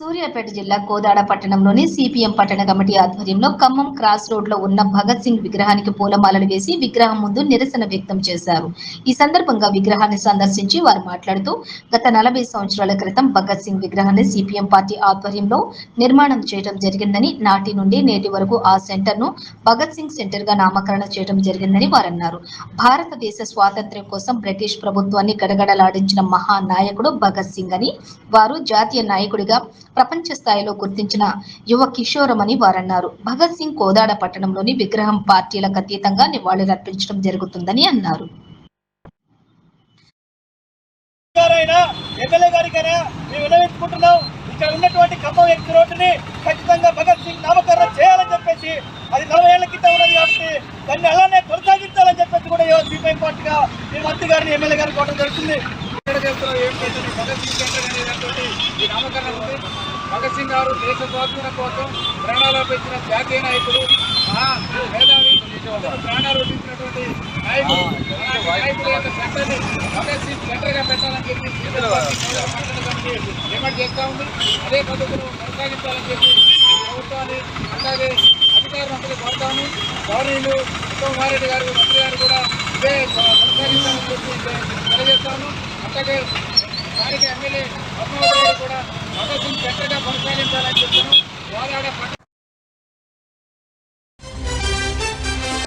సూర్యాపేట జిల్లా కోదాడ పట్టణంలోని సిపిఎం పట్టణ కమిటీ ఆధ్వర్యంలో ఖమ్మం క్రాస్ రోడ్లో ఉన్న భగత్ సింగ్ విగ్రహానికి పూలమాలలు వేసి విగ్రహం ముందు నిరసన వ్యక్తం చేశారు. ఈ సందర్భంగా విగ్రహాన్ని సందర్శించి వారు మాట్లాడుతూ గత నలభై సంవత్సరాల క్రితం భగత్ సింగ్ విగ్రహాన్ని సిపిఎం పార్టీ ఆధ్వర్యంలో నిర్మాణం చేయడం జరిగిందని నాటి నుండి నేటి వరకు ఆ సెంటర్ను భగత్ సింగ్ సెంటర్గా నామకరణ చేయడం జరిగిందని వారు అన్నారు భారతదేశ స్వాతంత్ర్యం కోసం బ్రిటిష్ ప్రభుత్వాన్ని గడగడలాడించిన మహానాయకుడు భగత్ సింగ్ అని వారు జాతీయ నాయకుడిగా ప్రపంచ స్థాయిలో గుర్తించిన యువ కిషోరమని వారన్నారు. భగత్ సింగ్ కోదాడ పట్టణంలోని విగ్రహం పార్టీలకు అతీతంగా నివాళులర్పించడం జరుగుతుందని అన్నారు. ఎమ్మెల్యే ఇక్కడ ఉన్నటువంటి ఖమ్మం ఎక్స్ రోడ్డుని ఖచ్చితంగా భగత్ సింగ్ నామకరణం చేయాలని చెప్పేసి అది నలభై ఏళ్ళ క్రితం ఉన్నది కాబట్టి దాన్ని అలానే కొనసాగించాలని చెప్పేసి కూడా సిపిఐ పార్టీగా మీ మంత్రి గారిని ఎమ్మెల్యే గారిని కోవడం జరుగుతుంది. భగత్ సింగ్ సెంటర్ అనేటటువంటి ఈ నామకరణం ఉంది భగత్ సింగ్ గారు దేశ స్వాతంత్ర్యం కోసం ప్రాణాలు పెట్టిన జాతీయ నాయకుడు మేధావి ప్రాణాలు పెట్టినటువంటి నాయకుడు యొక్క సెంటర్ని భగత్ సింగ్ సెంటర్గా పెట్టాలని చెప్పి డిమాండ్ చేస్తా ఉంది. అదే పద్ధతిలో కొనసాగించాలని చెప్పి ప్రభుత్వాన్ని అలాగే కోరుతాము గారు మంత్రి గారు కూడా ఇదే కొనసాగించాలని చెప్పి తెలియజేస్తాను అట్లాగే స్థానిక ఎమ్మెల్యే పద్మావతి గారు కూడా భగత్ సింగ్ సెంటర్గా కొనసాగించాలని చెప్తాను